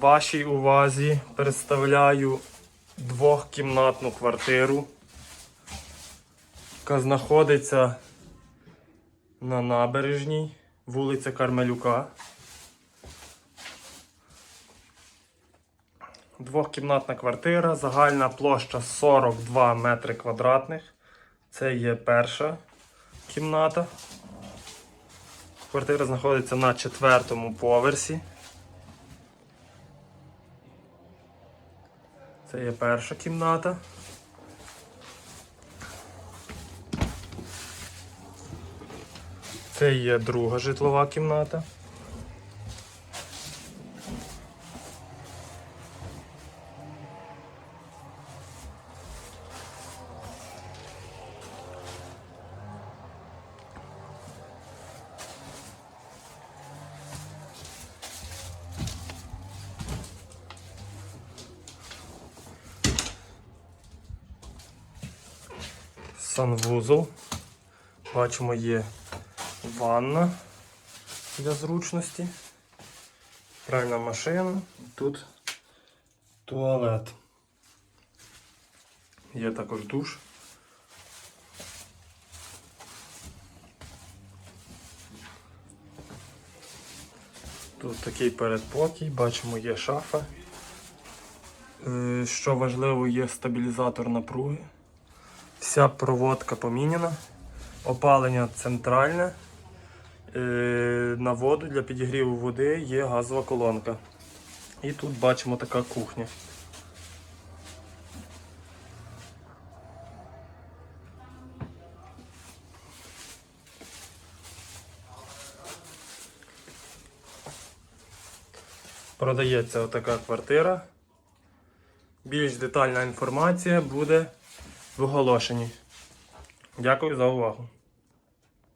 Вашій увазі представляю двохкімнатну квартиру, яка знаходиться на набережній, вулиця Кармелюка. Двохкімнатна квартира, загальна площа 42 метри квадратних. Це є перша кімната. Квартира знаходиться на четвертому поверсі. Це є перша кімната. Це є друга житлова кімната. Санвузол. Бачимо, є ванна для зручності. Пральна машина. Тут туалет. Є також душ. Тут такий передпокій, бачимо, є шафа. Е, Що важливо, є стабілізатор напруги. Вся проводка поміняна. Опалення центральне. Е, На воду для підігріву води є газова колонка. І тут бачимо така кухня. Продається отака квартира. Більш детальна інформація буде в оголошенні. Дякую за увагу.